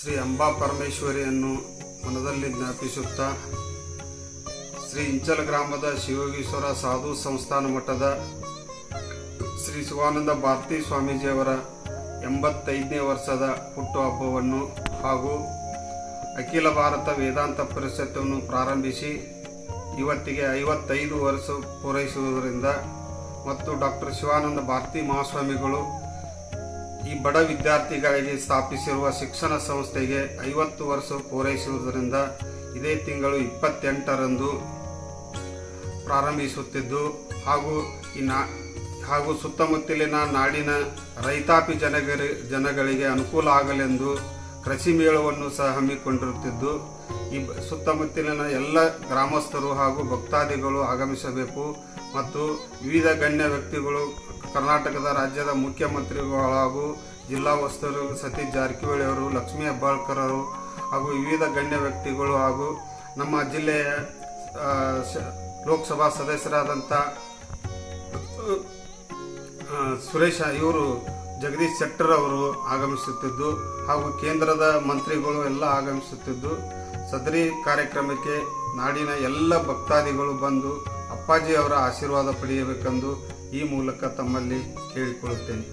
ಶ್ರೀ ಅಂಬಾ ಪರಮೇಶ್ವರಿಯನ್ನು ಮನದಲ್ಲಿ ಜ್ಞಾಪಿಸುತ್ತಾ ಶ್ರೀ ಇಂಚಲ ಗ್ರಾಮದ ಶಿವಯೋಗೀಶ್ವರ ಸಾಧು ಸಂಸ್ಥಾನ ಮಠದ ಶ್ರೀ ಶಿವಾನಂದ ಭಾರತಿ ಸ್ವಾಮೀಜಿಯವರ ಎಂಬತ್ತೈದನೇ ವರ್ಷದ ಹುಟ್ಟುಹಬ್ಬವನ್ನು ಹಾಗೂ ಅಖಿಲ ಭಾರತ ವೇದಾಂತ ಪರಿಷತ್ತನ್ನು ಪ್ರಾರಂಭಿಸಿ ಇವತ್ತಿಗೆ ಐವತ್ತೈದು ವರ್ಷ ಪೂರೈಸುವುದರಿಂದ ಮತ್ತು ಡಾಕ್ಟರ್ ಶಿವಾನಂದ ಭಾರತಿ ಮಹಾಸ್ವಾಮಿಗಳು ಈ ಬಡ ವಿದ್ಯಾರ್ಥಿಗಳಿಗೆ ಸ್ಥಾಪಿಸಿರುವ ಶಿಕ್ಷಣ ಸಂಸ್ಥೆಗೆ ಐವತ್ತು ವರ್ಷ ಪೂರೈಸುವುದರಿಂದ ಇದೇ ತಿಂಗಳು ಇಪ್ಪತ್ತೆಂಟರಂದು ಪ್ರಾರಂಭಿಸುತ್ತಿದ್ದು, ಹಾಗೂ ಈ ನಾ, ಹಾಗೂ ಸುತ್ತಮುತ್ತಲಿನ ನಾಡಿನ ರೈತಾಪಿ ಜನಗರಿ, ಜನಗಳಿಗೆ ಅನುಕೂಲ ಆಗಲೆಂದು ಕೃಷಿ ಮೇಳವನ್ನು ಸಹ ಹಮ್ಮಿಕೊಂಡಿರುತ್ತಿದ್ದು, ಈ ಸುತ್ತಮುತ್ತಲಿನ ಎಲ್ಲ ಗ್ರಾಮಸ್ಥರು ಹಾಗೂ ಭಕ್ತಾದಿಗಳು ಆಗಮಿಸಬೇಕು ಮತ್ತು ವಿವಿಧ ಗಣ್ಯ ವ್ಯಕ್ತಿಗಳು, ಕರ್ನಾಟಕದ ರಾಜ್ಯದ ಮುಖ್ಯಮಂತ್ರಿಗಳು ಹಾಗೂ ಜಿಲ್ಲಾ ವಸ್ತುರು ಸತೀಶ್ ಜಾರಕಿಹೊಳಿ ಅವರು, ಲಕ್ಷ್ಮೀ ಹೆಬ್ಬಾಳ್ಕರ್ ಅವರು ಹಾಗೂ ವಿವಿಧ ಗಣ್ಯ ವ್ಯಕ್ತಿಗಳು ಹಾಗೂ ನಮ್ಮ ಜಿಲ್ಲೆಯ ಲೋಕಸಭಾ ಸದಸ್ಯರಾದಂಥ ಸುರೇಶ ಇವರು ಜಗದೀಶ್ ಶೆಟ್ಟರ್ ಅವರು ಆಗಮಿಸುತ್ತಿದ್ದು ಹಾಗೂ ಕೇಂದ್ರದ ಮಂತ್ರಿಗಳು ಎಲ್ಲ ಆಗಮಿಸುತ್ತಿದ್ದು, ಸದರಿ ಕಾರ್ಯಕ್ರಮಕ್ಕೆ ನಾಡಿನ ಎಲ್ಲ ಭಕ್ತಾದಿಗಳು ಬಂದು ಅಪ್ಪಾಜಿ ಅವರ ಆಶೀರ್ವಾದ ಪಡೆಯಬೇಕೆಂದು ಈ ಮೂಲಕ ತಮ್ಮಲ್ಲಿ ಕೇಳಿಕೊಳ್ಳುತ್ತೇನೆ.